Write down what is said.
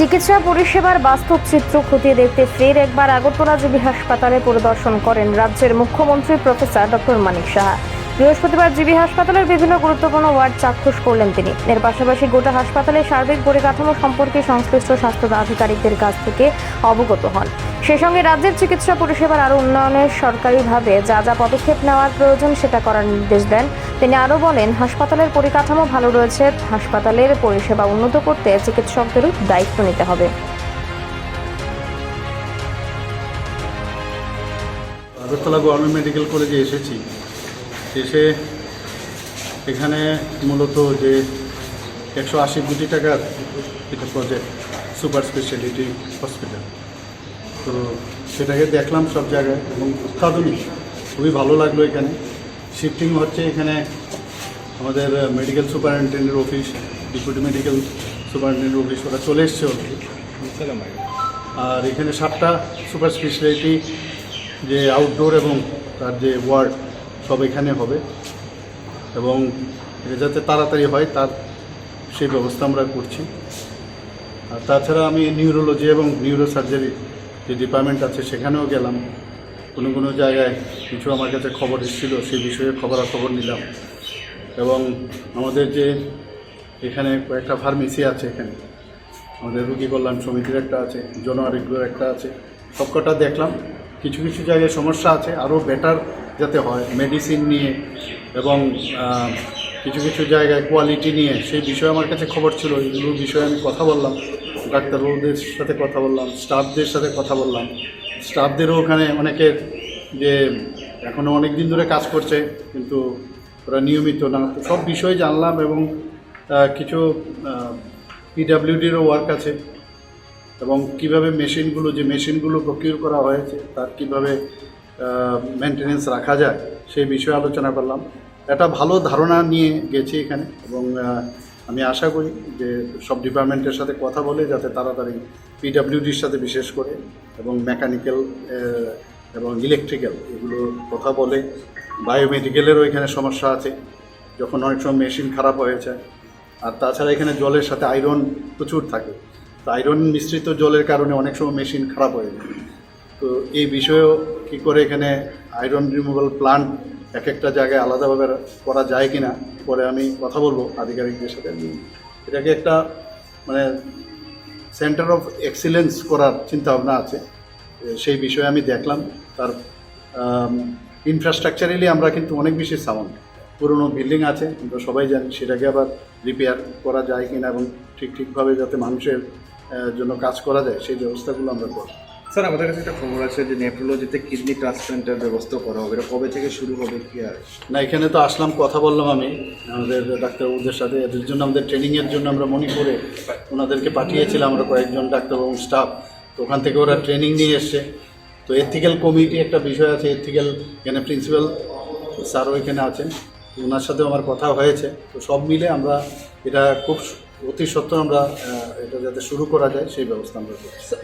চিকিৎসা পরিষেবার বাস্তব চিত্র খতিয়ে দেখতে ফের একবার আগরতলা জিবি হাসপাতালে পরিদর্শন করেন রাজ্যের মুখ্যমন্ত্রী প্রফেসর ডক্টর মানিক সাহা। বৃহস্পতিবার জিবি হাসপাতালের বিভিন্ন গুরুত্বপূর্ণ ওয়ার্ড চাক্ষুষ করলেন তিনি। এর পাশাপাশি গোটা হাসপাতালের সার্বিক পরিকাঠামো সম্পর্কে সংশ্লিষ্ট স্বাস্থ্য আধিকারিকদের কাছ থেকে অবগত হন। সেই সঙ্গে রাজ্যের চিকিৎসা পরিষেবার আরও উন্নয়নের সরকারিভাবে যা যা পদক্ষেপ নেওয়ার প্রয়োজন সেটা করার নির্দেশ দেন তিনি আরও বলেন, হাসপাতালের পরিকাঠামো ভালো রয়েছে, হাসপাতালের পরিষেবা উন্নত করতে চিকিৎসকদেরও দায়িত্ব নিতে হবে। আগরতলা গভর্নমেন্ট মেডিকেল কলেজে এসেছি। এসে এখানে মূলত যে একশো আশি কোটি টাকার এটা প্রজেক্ট সুপার স্পেশালিটি হসপিটাল তো সেটাকে দেখলাম সব জায়গায় এবং অত্যাধুনিক খুবই ভালো লাগল এখানে। শিফটিং হচ্ছে এখানে আমাদের medical superintendent office deputy medical superintendent office ওরা চলে এসছে অলরেডি আর এখানে সাতটা সুপার স্পেশালিটি যে আউটডোর এবং তার যে ওয়ার্ড সব এখানে হবে। এবং এটা যাতে তাড়াতাড়ি হয়, তার সেই ব্যবস্থা আমরা করছি। আর তাছাড়া আমি নিউরোলজি এবং নিউরো সার্জারি যে ডিপার্টমেন্ট আছে, সেখানেও গেলাম। কোনো কোনো জায়গায় কিছু আমার কাছে খবর এসেছিল, সেই বিষয়ে খবরাখবর নিলাম। এবং আমাদের যে এখানে কয়েকটা ফার্মেসি আছে এখানে, আমাদের রুগী কল্যাণ সমিতির একটা আছে, জন আরোগ্যের একটা আছে, সবকটা দেখলাম। কিছু কিছু জায়গায় সমস্যা আছে, আরও বেটার যাতে হয় মেডিসিন নিয়ে এবং কিছু কিছু জায়গায় কোয়ালিটি নিয়ে, সেই বিষয়ে আমার কাছে খবর ছিল, এগুলোর বিষয়ে আমি কথা বললাম। ডাক্তারবাবুদের সাথে কথা বললাম স্টাফদের সাথে কথা বললাম। স্টাফদেরও ওখানে অনেকের যে এখনও অনেক দিন ধরে কাজ করছে, কিন্তু ওরা নিয়মিত না। তো সব বিষয় জানলাম এবং কিছু পিডাব্লিউডিরও ওয়ার্ক আছে এবং কীভাবে মেশিনগুলো, যে মেশিনগুলো প্রকিউর করা হয়েছে, তার কীভাবে মেনটেনেন্স রাখা যায়, সেই বিষয়ে আলোচনা করলাম। একটা ভালো ধারণা নিয়ে গেছি এখানে এবং আমি আশা করি যে সব ডিপার্টমেন্টের সাথে কথা বলে যাতে তাড়াতাড়ি পিডাব্লিউডির সাথে বিশেষ করে, এবং মেকানিক্যাল এবং ইলেকট্রিক্যাল এগুলো কথা বলে। বায়োমেডিক্যালেরও এখানে সমস্যা আছে, যখন অনেক সময় মেশিন খারাপ হয়েছে আর তাছাড়া এখানে জলের সাথে আয়রন প্রচুর থাকে। তো আয়রন মিশ্রিত জলের কারণে অনেক সময় মেশিন খারাপ হয়ে যায়। তো এই বিষয়েও কী করে এখানে আয়রন রিমুভাল প্লান্ট এক একটা জায়গায় আলাদাভাবে করা যায় কি না পরে আমি কথা বলব আধিকারিকদের সাথে। এটাকে একটা মানে সেন্টার অফ এক্সিলেন্স করার চিন্তাভাবনা আছে। সেই বিষয়ে আমি দেখলাম। তার ইনফ্রাস্ট্রাকচারালি আমরা কিন্তু অনেক বেশি সাউন্ড পুরনো বিল্ডিং আছে আমরা সবাই জানি সেটাকে আবার রিপেয়ার করা যায় কিনা এবং ঠিক ঠিকভাবে যাতে মানুষের জন্য কাজ করা যায় সেই ব্যবস্থাগুলো আমরা করব। স্যার আমাদের কাছে একটা খবর আছে যে নেফ্রোলজিতে কিডনি ট্রান্সপ্লান্টের ব্যবস্থা করা হবে। এটা কবে থেকে শুরু হবে কি আর? না এখানে তো আসলাম কথা বললাম আমি। আমাদের ডাক্তারবাবুদের সাথে এদের জন্য আমাদের ট্রেনিংয়ের জন্য আমরা মণিপুরে ওনাদেরকে পাঠিয়েছিলাম, আমরা কয়েকজন ডাক্তারবাবু স্টাফ তো ওখান থেকে ওরা ট্রেনিং নিয়ে এসছে। তো এথিক্যাল কমিটি একটা বিষয় আছে এথিক্যাল এখানে প্রিন্সিপাল স্যারও এখানে আছেন ওনার সাথে আমার কথা হয়েছে। তো সব মিলে আমরা, এটা খুব অতি সত্ত্বেও আমরা এটা যাতে শুরু করা যায়, সেই ব্যবস্থা আমরা করছি।